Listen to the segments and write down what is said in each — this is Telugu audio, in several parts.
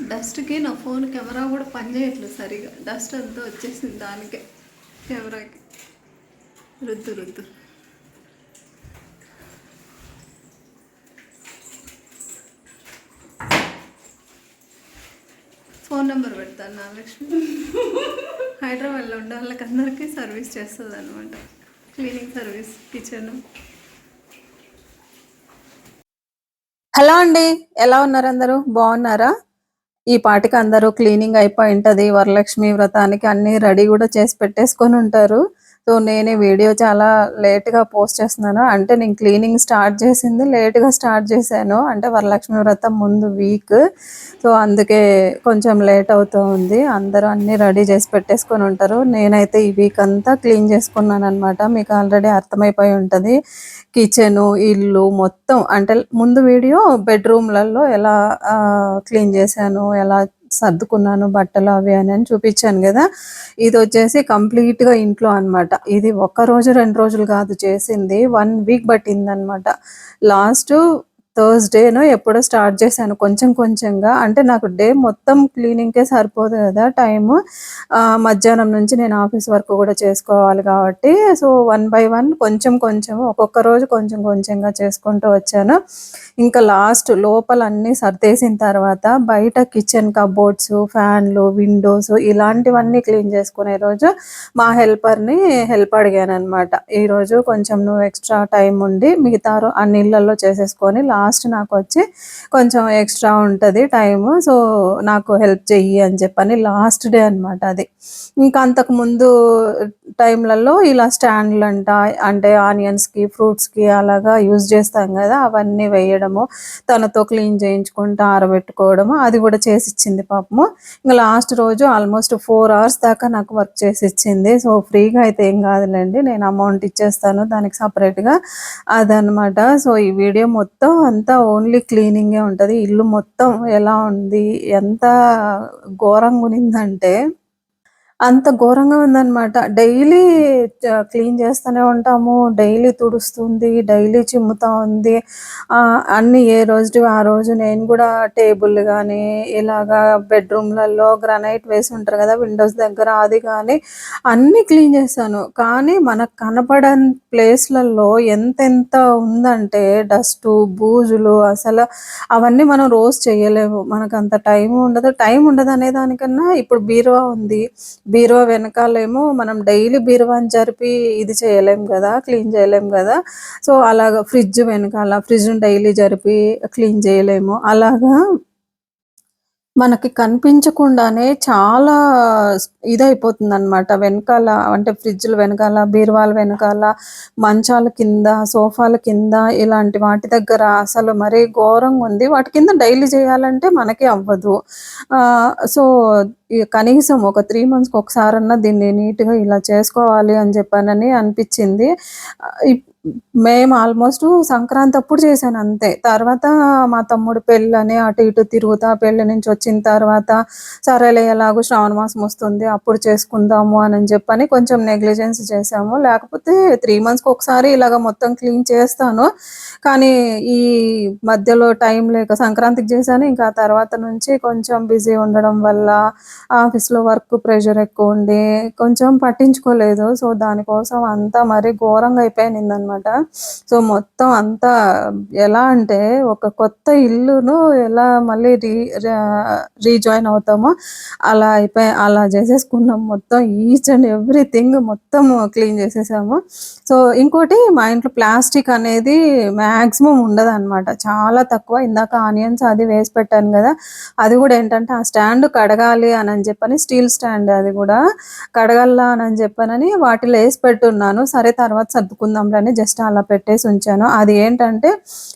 డస్ట్కి నా ఫోన్ కెమెరా కూడా పనిచేయట్లేదు సరిగా. డస్ట్ అంతా వచ్చేసింది దానికే. కెమెరాకి. రుద్దు రుద్దు. ఫోన్ నెంబర్ పెడతాను నా లక్ష్మి? హైదరాబాద్లో ఉండే వాళ్ళకి అందరికీ సర్వీస్ చేస్తుంది అనమాట క్లీనింగ్ సర్వీస్ కిచెన్ హలో అండి. ఎలా ఉన్నారు అందరూ? బాగున్నారా? ఈ పాటికి అందరూ క్లీనింగ్ అయిపోయి ఉంటది వరలక్ష్మి వ్రతానికి అన్ని రెడీ కూడా చేసి పెట్టేసుకొని ఉంటారు. సో నేను వీడియో చాలా లేట్గా పోస్ట్ చేస్తున్నాను. అంటే నేను క్లీనింగ్ స్టార్ట్ చేసింది లేట్గా స్టార్ట్ చేశాను. అంటే వరలక్ష్మి వ్రతం ముందు వీక్. సో అందుకే కొంచెం లేట్ అవుతూ ఉంది. అందరూ అన్ని రెడీ చేసి పెట్టేసుకొని ఉంటారు. నేనైతే ఈ వీక్ అంతా క్లీన్ చేసుకున్నాను అనమాట మీకు ఆల్రెడీ అర్థమైపోయి ఉంటుంది. కిచెను ఇల్లు మొత్తం. అంటే ముందు వీడియో బెడ్రూమ్లలో ఎలా క్లీన్ చేశాను ఎలా సర్దుకున్నాను బట్టలు అవి అని అని చూపించాను కదా. ఇది వచ్చేసి కంప్లీట్గా ఇంట్లో అన్నమాట. ఇది ఒక్క రోజు రెండు రోజులు కాదు చేసింది. వన్ వీక్ పట్టింది అనమాట లాస్ట్ థర్స్డేనో ఎప్పుడో స్టార్ట్ చేశాను. కొంచెం కొంచెంగా. అంటే నాకు డే మొత్తం క్లీనింగ్కే సరిపోదు కదా టైము. మధ్యాహ్నం నుంచి నేను ఆఫీస్ వర్క్ కూడా చేసుకోవాలి కాబట్టి. సో వన్ బై వన్ కొంచెం కొంచెం ఒక్కొక్క రోజు కొంచెం కొంచెంగా చేసుకుంటూ వచ్చాను. ఇంకా లాస్ట్ లోపల అన్ని సర్దేసిన తర్వాత బయట కిచెన్ కబోర్డ్స్ ఫ్యాన్లు విండోస్ ఇలాంటివన్నీ క్లీన్ చేసుకునే రోజు మా హెల్పర్ని హెల్ప్ అడిగాను అనమాట ఈరోజు కొంచెం నువ్వు ఎక్స్ట్రా టైం ఉండి మిగతా రో- అన్ని చేసేసుకొని లాస్ట్ లాస్ట్ నాకు వచ్చి కొంచెం ఎక్స్ట్రా ఉంటుంది టైము. సో నాకు హెల్ప్ చెయ్యి అని చెప్పని లాస్ట్ డే అన్నమాట అది. ఇంకా అంతకు ముందు టైంలలో ఇలా స్టాండ్లు అంట అంటే ఆనియన్స్కి ఫ్రూట్స్కి అలాగా యూజ్ చేస్తాం కదా అవన్నీ వేయడము తనతో క్లీన్ చేయించుకుంటూ ఆరబెట్టుకోవడము అది కూడా చేసి ఇచ్చింది పాపము. ఇంకా లాస్ట్ రోజు ఆల్మోస్ట్ ఫోర్ అవర్స్ దాకా నాకు వర్క్ చేసి ఇచ్చింది. సో ఫ్రీగా అయితే ఏం కాదులేండి నేను అమౌంట్ ఇచ్చేస్తాను దానికి సపరేట్గా అదనమాట సో ఈ వీడియో మొత్తం అంతా ఓన్లీ క్లీనింగే ఉంటుంది. ఇల్లు మొత్తం ఎలా ఉంది? ఎంత ఘోరంగా ఉన్నిందంటే అంత ఘోరంగా ఉందన్నమాట. డైలీ క్లీన్ చేస్తూనే ఉంటాము. డైలీ తుడుస్తుంది డైలీ చిమ్ముతా ఉంది. అన్ని ఏ రోజు ఆ రోజు నేను కూడా టేబుల్ కానీ ఇలాగా బెడ్రూమ్లలో గ్రనైట్ వేసి ఉంటారు కదా విండోస్ దగ్గర అది కానీ అన్ని క్లీన్ చేశాను. కానీ మనకు కనపడని ప్లేస్లలో ఎంతెంత ఉందంటే డస్ట్ బూజులు అసలు అవన్నీ మనం రోజు చేయలేము. మనకు అంత టైం ఉండదు. టైం ఉండదు అనే దానికన్నా ఇప్పుడు బీరువా ఉంది. బీరువా వెనకాలేమో మనం డైలీ బీరువాని జరిపి ఇది చేయలేం కదా క్లీన్ చేయలేం కదా. సో అలాగా ఫ్రిడ్జ్ వెనకాల ఫ్రిడ్జ్ డైలీ జరిపి క్లీన్ చేయలేము. అలాగా మనకి కనిపించకుండానే చాలా ఇదైపోతుంది అనమాట వెనకాల అంటే ఫ్రిడ్జ్ల వెనకాల బీరువాల వెనకాల మంచాల కింద సోఫాల కింద ఇలాంటి వాటి దగ్గర అసలు మరీ ఘోరంగా ఉంది. వాటి కింద డైలీ చేయాలంటే మనకి అవ్వదు. సో కనీసం ఒక త్రీ మంత్స్కి ఒకసారన్నా దీన్ని నీట్గా ఇలా చేసుకోవాలి అని చెప్పానని అనిపించింది. ఇప్- మేము ఆల్మోస్ట్ సంక్రాంతి అప్పుడు చేశాను అంతే. తర్వాత మా తమ్ముడు పెళ్ళని అటు ఇటు తిరుగుతా పెళ్ళి నుంచి వచ్చిన తర్వాత సరేలే ఎలాగో శ్రావణ మాసం వస్తుంది అప్పుడు చేసుకుందాము అని చెప్పని కొంచెం నెగ్లిజెన్స్ చేసాము లేకపోతే త్రీ మంత్స్కి ఒకసారి ఇలాగ మొత్తం క్లీన్ చేస్తాను. కానీ ఈ మధ్యలో టైం లేక సంక్రాంతికి చేశాను. ఇంకా తర్వాత నుంచి కొంచెం బిజీ ఉండడం వల్ల ఆఫీస్లో వర్క్ ప్రెషర్ ఎక్కువ ఉండి కొంచెం పట్టించుకోలేదు. సో దానికోసం అంతా మరీ ఘోరంగా అయిపోయింది అనమాట సో మొత్తం అంతా ఎలా అంటే ఒక కొత్త ఇల్లును ఎలా మళ్ళీ రీ రీజాయిన్ అవుతామో అలా అయిపోయి అలా చేసేసుకున్నాం. మొత్తం ఈచ్ అండ్ ఎవ్రీథింగ్ మొత్తం క్లీన్ చేసేసాము. సో ఇంకోటి మా ఇంట్లో ప్లాస్టిక్ అనేది మ్యాక్సిమం ఉండదు అనమాట చాలా తక్కువ. ఇందాక ఆనియన్స్ అది వేసి పెట్టాను కదా అది కూడా ఏంటంటే ఆ స్టాండ్ కడగాలి అని అని చెప్పని స్టీల్ స్టాండ్ అది కూడా కడగల్లా అని అని చెప్పనని వాటిలో వేసి పెట్టున్నాను. సరే తర్వాత సర్దుకుందాంలని జస్ట్ అలా పెట్టేసి ఉంచాను. అది ఏంటంటే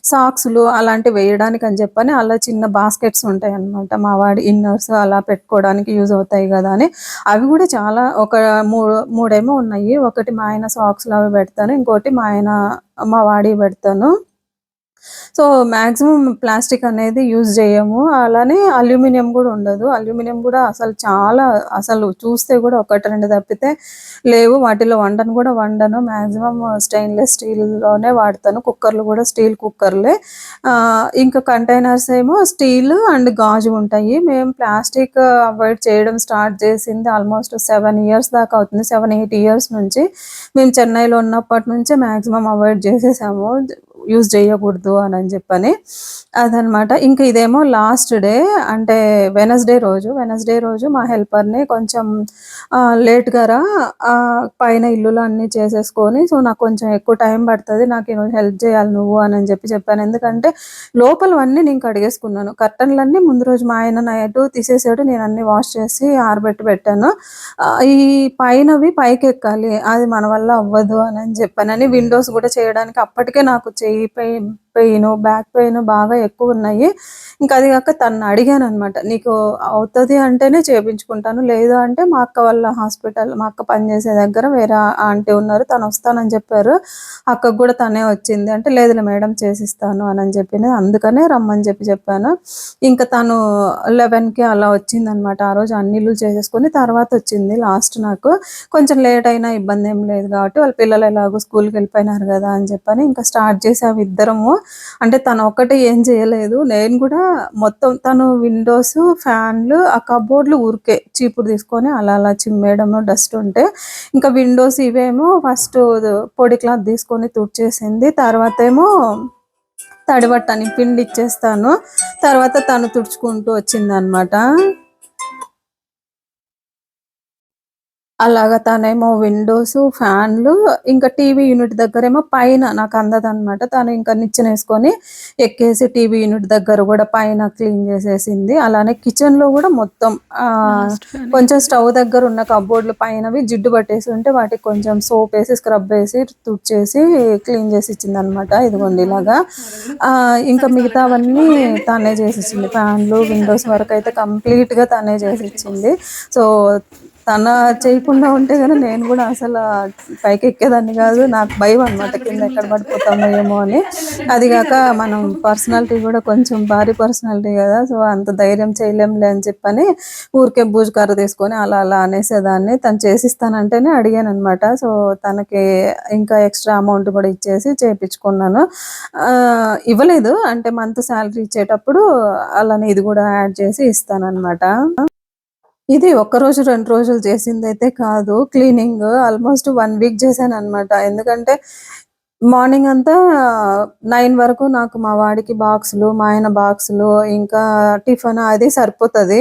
సాక్స్లు అలాంటివి వేయడానికి అని చెప్పని అలా చిన్న బాస్కెట్స్ ఉంటాయి అన్నమాట మా వాడి ఇన్నర్స్ అలా పెట్టుకోవడానికి యూజ్ అవుతాయి కదా అని. అవి కూడా చాలా ఒక మూడు మూడేమో ఉన్నాయి. ఒకటి మా ఆయన సాక్స్లు అవి పెడతాను. ఇంకోటి మా ఆయన మా వాడి పెడతాను. సో మ్యాక్సిమం ప్లాస్టిక్ అనేది యూజ్ చేయము. అలానే అల్యూమినియం కూడా ఉండదు. అల్యూమినియం కూడా అసలు చాలా అసలు చూస్తే కూడా ఒకటి రెండు తప్పితే లేవు. వాటిలో వండను కూడా వండను. మ్యాక్సిమం స్టెయిన్లెస్ స్టీల్లోనే వాడతాను. కుక్కర్లు కూడా స్టీల్ కుక్కర్లే. ఇంకా కంటైనర్స్ ఏమో స్టీల్ అండ్ గాజు ఉంటాయి. మేము ప్లాస్టిక్ అవాయిడ్ చేయడం స్టార్ట్ చేసింది ఆల్మోస్ట్ సెవెన్ ఇయర్స్ దాకా అవుతుంది. సెవెన్ ఎయిట్ ఇయర్స్ నుంచి మేము చెన్నైలో ఉన్నప్పటి నుంచే మ్యాక్సిమం అవాయిడ్ చేసేసాము. యూజ్ చేయకూడదు అని అని చెప్పని అదనమాట. ఇంకా ఇదేమో లాస్ట్ డే అంటే వెనస్డే రోజు వెనస్డే రోజు మా హెల్పర్ని కొంచెం లేట్గా రా పైన ఇల్లులు అన్నీ చేసేసుకొని సో నాకు కొంచెం ఎక్కువ టైం పడుతుంది నాకు ఈరోజు హెల్ప్ చేయాలి నువ్వు అని చెప్పి చెప్పాను. ఎందుకంటే లోపలవన్నీ నేను కడిగేసుకున్నాను. కర్టన్లన్నీ ముందు రోజు మా ఆయన నైట్ తీసేసాడు నేను అన్ని వాష్ చేసి ఆరబెట్టి పెట్టాను. ఈ పైనవి పైకి ఎక్కాలి అది మన వల్ల అవ్వదు అని అని చెప్పానని విండోస్ కూడా చేయడానికి అప్పటికే నాకు చెయ్యి పెయిన్ పెయిన్ బ్యాక్ పెయిన్ బాగా ఎక్కువ ఉన్నాయి. ఇంకా అది కాక తను అడిగాను అనమాట నీకు అవుతుంది అంటేనే చేపించుకుంటాను లేదు అంటే మా అక్క వాళ్ళ హాస్పిటల్ మా అక్క పనిచేసే దగ్గర వేరే ఆంటీ ఉన్నారు తను వస్తానని చెప్పారు. అక్కకు కూడా తనే వచ్చింది అంటే లేదులే మేడం చేసిస్తాను అని అని అందుకనే రమ్మని చెప్పి చెప్పాను. ఇంకా తను లెవెన్కి అలా వచ్చింది అనమాట ఆ రోజు అన్నిళ్ళు చేసేసుకొని తర్వాత వచ్చింది లాస్ట్ నాకు. కొంచెం లేట్ అయినా ఇబ్బంది ఏం లేదు కాబట్టి వాళ్ళ పిల్లలు ఎలాగో స్కూల్కి వెళ్ళిపోయినారు కదా అని చెప్పని ఇంకా స్టార్ట్ చేసాము ఇద్దరము అంటే తను ఒక్కటే ఏం చేయలేదు. నేను కూడా మొత్తం తను విండోస్ ఫ్యాన్లు ఆ కబోర్డ్లు ఊరికే చీపురు తీసుకొని అలా అలా చిమ్మేయడము డస్ట్ ఉంటే ఇంకా విండోస్ ఇవేమో ఫస్ట్ పొడి క్లాత్ తీసుకొని తుడిచేసింది. తర్వాత ఏమో తడిబట్టని పిండి ఇచ్చేస్తాను. తర్వాత తను తుడుచుకుంటూ వచ్చింది అలాగా తనేమో విండోస్ ఫ్యాన్లు ఇంకా టీవీ యూనిట్ దగ్గరేమో పైన నాకు అందదన్నమాట. తను ఇంకా నిచ్చెన వేసుకొని ఎక్కేసి టీవీ యూనిట్ దగ్గర కూడా పైన క్లీన్ చేసేసింది. అలానే కిచెన్లో కూడా మొత్తం కొంచెం స్టవ్ దగ్గర ఉన్న కబోర్డ్లు పైనవి జిడ్డు పట్టేసి ఉంటే వాటికి కొంచెం సోప్ వేసి స్క్రబ్ వేసి తుడిచేసి క్లీన్ చేసి ఇచ్చింది అనమాట ఇదిగోండి ఇలాగా. ఇంకా మిగతావన్నీ తనే చేసి ఇచ్చింది ఫ్యాన్లు విండోస్ వరకు అయితే కంప్లీట్గా తనే చేసి ఇచ్చింది సో తన చేయకుండా ఉంటే కానీ నేను కూడా అసలు పైకి ఎక్కేదాన్ని కాదు నాకు భయం అనమాట కింద ఎక్కడ పడిపోతామో ఏమో అని. అది కాక మనం పర్సనాలిటీ కూడా కొంచెం భారీ పర్సనాలిటీ కదా సో అంత ధైర్యం చేయలేంలే అని చెప్పని ఊరికే బూజు తీసుకొని అలా అలా అనేసేదాన్ని. తను చేసిస్తానంటేనే అడిగాను అనమాట సో తనకి ఇంకా ఎక్స్ట్రా అమౌంట్ కూడా ఇచ్చేసి చేయించుకున్నాను ఇవ్వలేదు. అంటే మంత్ శాలరీ ఇచ్చేటప్పుడు అలానే ఇది కూడా యాడ్ చేసి ఇస్తానన్నమాట. ఇది ఒక్క రోజు రెండు రోజులు చేసింది అయితే కాదు. క్లీనింగ్ ఆల్మోస్ట్ వన్ వీక్ చేశాను అనమాట ఎందుకంటే మార్నింగ్ అంతా నైన్ వరకు నాకు మా వాడికి బాక్సులు మా ఆయన బాక్సులు ఇంకా టిఫిన్ అది సరిపోతుంది.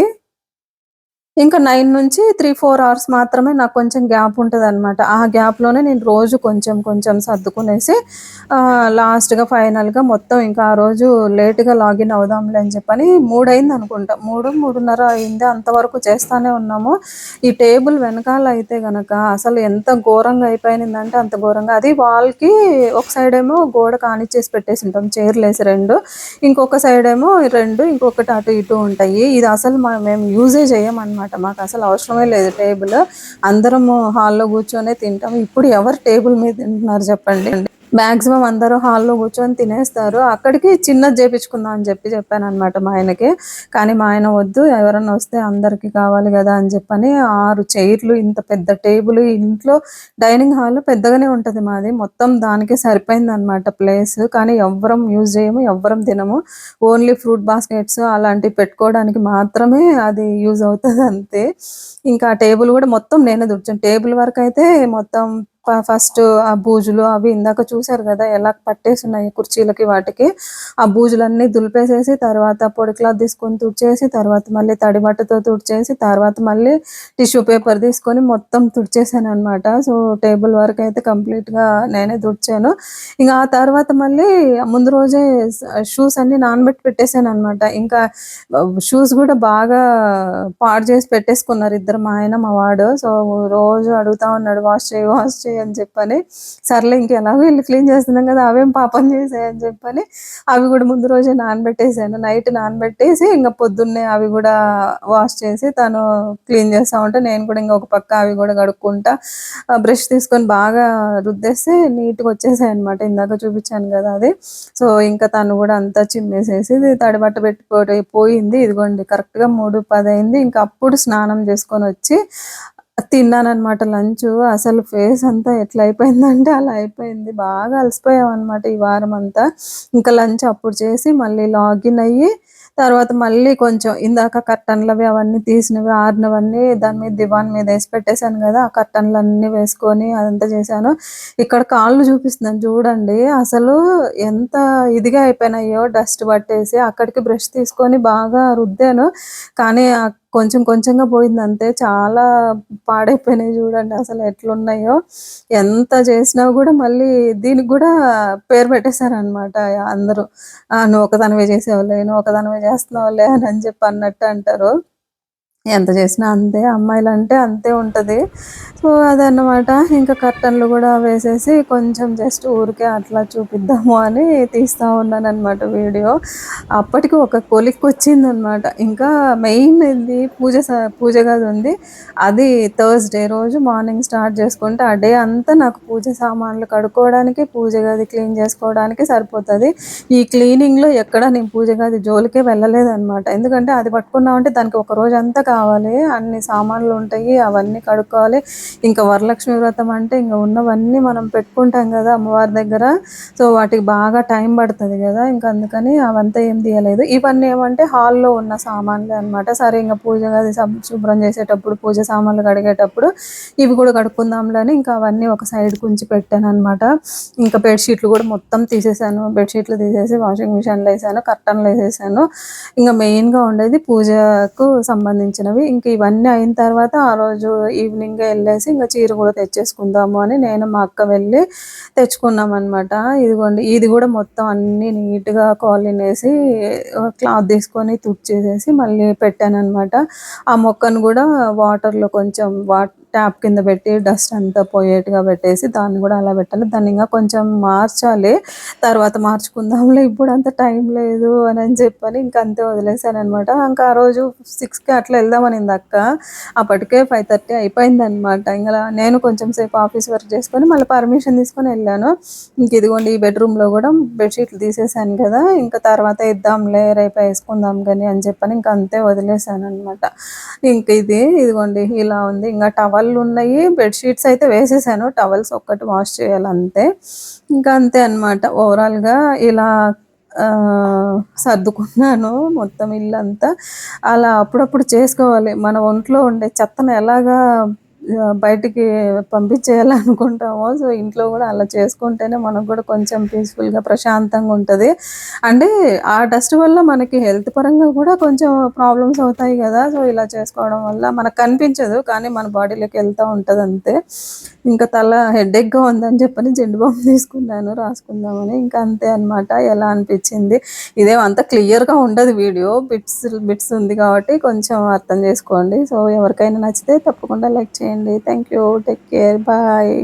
ఇంకా నైన్ నుంచి త్రీ ఫోర్ అవర్స్ మాత్రమే నాకు కొంచెం గ్యాప్ ఉంటుంది అనమాట ఆ గ్యాప్లోనే నేను రోజు కొంచెం కొంచెం సర్దుకునేసి లాస్ట్గా ఫైనల్గా మొత్తం ఇంకా ఆ రోజు లేట్గా లాగిన్ అవుదాంలే అని చెప్పని మూడు అయింది అనుకుంటా. మూడు మూడున్నర అయింది. అంతవరకు చేస్తానే ఉన్నాము. ఈ టేబుల్ వెనకాల అయితే గనక అసలు ఎంత ఘోరంగా అయిపోయిందంటే అంత ఘోరంగా. అది వాల్కి ఒక సైడ్ ఏమో గోడ కానిచ్చేసి పెట్టేసి ఉంటాం. చైర్లు వేసి రెండు. ఇంకొక సైడ్ ఏమో రెండు ఇంకొకటి అటు ఇటు ఉంటాయి. ఇది అసలు మేము యూజే చేయమన్నమాట. మాకు అసలు అవసరమే లేదు టేబుల్. అందరము హాల్లో కూర్చొనే తింటాం ఇప్పుడు ఎవరు టేబుల్ మీద తింటున్నారు చెప్పండి? మాక్సిమం అందరూ హాల్లో కూర్చొని తినేస్తారు. అక్కడికి చిన్నది చేపించుకుందాం అని చెప్పి చెప్పాను అనమాట మా ఆయనకి. కానీ మా ఆయన వద్దు ఎవరన్నా వస్తే అందరికి కావాలి కదా అని చెప్పని ఆరు చైర్లు ఇంత పెద్ద టేబుల్ ఇంట్లో డైనింగ్ హాల్ పెద్దగానే ఉంటుంది మాది. మొత్తం దానికే సరిపోయింది అనమాట ప్లేస్. కానీ ఎవ్వరం యూజ్ చేయము ఎవ్వరం తినము. ఓన్లీ ఫ్రూట్ బాస్కెట్స్ అలాంటివి పెట్టుకోవడానికి మాత్రమే అది యూజ్ అవుతుంది అంతే. ఇంకా ఆ టేబుల్ కూడా మొత్తం నేనే దుర్చాను టేబుల్ వరకు అయితే మొత్తం ఫస్ట్ ఆ బూజులు అవి ఇందాక చూసారు కదా ఎలా పట్టేసి ఉన్నాయి కుర్చీలకి వాటికి. ఆ బూజులన్నీ దులిపేసేసి తర్వాత పొడి క్లాత్ తీసుకొని తుడిచేసి తర్వాత మళ్ళీ తడి బట్టతో తుడిచేసి తర్వాత మళ్ళీ టిష్యూ పేపర్ తీసుకొని మొత్తం తుడిచేసాను అనమాట సో టేబుల్ వరకు అయితే కంప్లీట్గా గా నేనే తుడిచాను. ఇంకా ఆ తర్వాత మళ్ళీ ముందు రోజే షూస్ అన్ని నానబెట్టి పెట్టేశాను అనమాట ఇంకా షూస్ కూడా బాగా పాడు చేసి పెట్టేసుకున్నారు ఇద్దరు మా ఆయన మా వాడు. సో రోజు అడుగుతా ఉన్నాడు వాష్ చేయి వాష్ చేయి చేసేయి అని చెప్పని సర్లే ఇంక ఎలాగో ఇల్లు క్లీన్ చేస్తున్నాం కదా అవేం పాపం చేసాయి అని చెప్పని అవి కూడా ముందు రోజే నానబెట్టేసాను నైట్ నానబెట్టేసి ఇంకా పొద్దున్నే అవి కూడా వాష్ చేసి తను క్లీన్ చేస్తా ఉంటే నేను కూడా ఇంకొక పక్క అవి కూడా కడుక్కుంటా బ్రష్ తీసుకొని బాగా రుద్దేస్తే నీట్గా వచ్చేసాయి అనమాట ఇందాక చూపించాను కదా అది. సో ఇంకా తను కూడా అంతా చిమ్మేసేసి తడిబట్ట పెట్టుకో పోయింది. ఇదిగోండి కరెక్ట్గా మూడు పది అయింది. ఇంకా అప్పుడు స్నానం చేసుకొని వచ్చి తిన్నానమాట లంచ్. అసలు ఫేస్ అంతా ఎట్లా అయిపోయిందంటే అలా అయిపోయింది. బాగా అలసిపోయామన్నమాట ఈ వారం అంతా ఇంకా లంచ్ అప్పుడు చేసి మళ్ళీ లాగిన్ అయ్యి తర్వాత మళ్ళీ కొంచెం ఇందాక కర్టన్లవి అవన్నీ తీసినవి ఆరినవన్నీ దాని మీద దివాన్ మీద వేసి పెట్టేశాను కదా ఆ కర్టన్లు అన్నీ వేసుకొని అదంతా చేశాను. ఇక్కడ కాళ్ళు చూపిస్తున్నాను చూడండి. అసలు ఎంత ఇదిగా అయిపోయినాయో డస్ట్ పట్టేసి అక్కడికి బ్రష్ తీసుకొని బాగా రుద్దాను. కానీ కొంచెం కొంచెంగా పోయింది అంతే. చాలా పాడైపోయినాయి చూడండి అసలు ఎట్లున్నాయో. ఎంత చేసినా కూడా మళ్ళీ దీనికి కూడా పేరు పెట్టేశారనమాట అందరూ. "ఆ, నువ్వు ఒకదానివే చేసేవాళ్ళే నువ్వు ఒకదానివే చేస్తున్నావులే అని అని చెప్పి అన్నట్టు అంటారు. ఎంత చేసినా అంతే అమ్మాయిలు అంటే అంతే ఉంటుంది. సో అదన్నమాట. ఇంకా కర్టన్లు కూడా వేసేసి కొంచెం జస్ట్ ఊరికే అట్లా చూపిద్దాము అని తీస్తూ ఉన్నాను అనమాట వీడియో. అప్పటికి ఒక కొలిక్ వచ్చిందనమాట ఇంకా మెయిన్ ఇది పూజ స- పూజ గది ఉంది. అది థర్స్డే రోజు మార్నింగ్ స్టార్ట్ చేసుకుంటే ఆ డే అంతా నాకు పూజ సామాన్లు కడుక్కోవడానికి పూజ గది క్లీన్ చేసుకోవడానికి సరిపోతుంది. ఈ క్లీనింగ్లో ఎక్కడ నేను పూజ గది జోలికే వెళ్ళలేదన్నమాట. ఎందుకంటే అది పట్టుకున్నామంటే దానికి ఒక రోజు అంతా కావాలి అన్ని సామాన్లు ఉంటాయి అవన్నీ కడుక్కోవాలి. ఇంకా వరలక్ష్మి వ్రతం అంటే ఇంకా ఉన్నవన్నీ మనం పెట్టుకుంటాం కదా అమ్మవారి దగ్గర. సో వాటికి బాగా టైం పడుతుంది కదా ఇంకా అందుకని అవంతా ఏం తీయలేదు. ఇవన్నీ ఏమంటే హాల్లో ఉన్న సామాన్లు అన్నమాట. సరే ఇంకా పూజ గది శుభ్రం చేసేటప్పుడు పూజ సామాన్లు కడిగేటప్పుడు ఇవి కూడా కడుక్కుందాంలని ఇంకా అవన్నీ ఒక సైడ్ కుంచి పెట్టాను అనమాట ఇంకా బెడ్షీట్లు కూడా మొత్తం తీసేసాను. బెడ్షీట్లు తీసేసి వాషింగ్ మిషన్లో వేసాను కర్టన్లు వేసేసాను. ఇంకా మెయిన్గా ఉండేది పూజకు సంబంధించిన సంబంధించినవి ఇంకా ఇవన్నీ అయిన తర్వాత ఆ రోజు ఈవినింగ్ వెళ్ళేసి ఇంకా చీర కూడా తెచ్చేసుకుందాము అని నేను మా అక్క వెళ్ళి తెచ్చుకున్నాం అనమాట ఇదిగోండి ఇది కూడా మొత్తం అన్ని నీట్గా కాలిన్ వేసి క్లాత్ తీసుకొని తుడిచేసేసి మళ్ళీ పెట్టాను అనమాట ఆ మొక్కను కూడా వాటర్లో కొంచెం వాట్ ట్యాప్ కింద పెట్టి డస్ట్ అంతా పోయేట్టుగా పెట్టేసి దాన్ని కూడా అలా పెట్టాలి. దాన్ని ఇంకా కొంచెం మార్చాలి. తర్వాత మార్చుకుందాంలే ఇప్పుడు అంత టైం లేదు అని అని చెప్పని ఇంకా అంతే వదిలేసాను అనమాట ఇంకా ఆ రోజు సిక్స్కి అట్లా వెళ్దామని అక్క. అప్పటికే ఫైవ్ థర్టీ అయిపోయింది అనమాట ఇంకా నేను కొంచెం సేపు ఆఫీస్ వర్క్ చేసుకొని మళ్ళీ పర్మిషన్ తీసుకొని వెళ్ళాను. ఇంక ఇదిగోండి ఈ బెడ్రూమ్లో కూడా బెడ్షీట్లు తీసేసాను కదా. ఇంకా తర్వాత ఇద్దాంలే రేపు వేసుకుందాం కానీ అని చెప్పని ఇంకా అంతే వదిలేసాను అనమాట ఇంక ఇది ఇదిగోండి ఇలా ఉంది. ఇంకా టవల్ ఉన్నాయి బెడ్షీట్స్ అయితే వేసేసాను. టవల్స్ ఒక్కటి వాష్ చేయాలి అంతే ఇంకా అంతే అనమాట ఓవరాల్గా ఇలా ఆ, సర్దుకున్నాను మొత్తం ఇల్లు అంతా అలా అప్పుడప్పుడు చేసుకోవాలి. మన ఒంట్లో ఉండే చెత్తను ఎలాగా బయటికి పంపించేయాలనుకుంటామో. సో ఇంట్లో కూడా అలా చేసుకుంటేనే మనకు కూడా కొంచెం పీస్ఫుల్గా ప్రశాంతంగా ఉంటుంది. అంటే ఆ డస్ట్ వల్ల మనకి హెల్త్ పరంగా కూడా కొంచెం ప్రాబ్లమ్స్ అవుతాయి కదా. సో ఇలా చేసుకోవడం వల్ల మనకు కనిపించదు కానీ మన బాడీలోకి వెళ్తూ ఉంటుంది అంతే. ఇంకా తల హెడేక్గా ఉందని చెప్పని జెండు బాంబు తీసుకున్నాను రాసుకుందామని. ఇంకా అంతే అన్నమాట. ఎలా అనిపించింది? ఇదేం అంత క్లియర్గా ఉండదు వీడియో. బిట్స్ బిట్స్ ఉంది కాబట్టి కొంచెం అర్థం చేసుకోండి. సో ఎవరికైనా నచ్చితే తప్పకుండా లైక్ చేయండి. thank you take care bye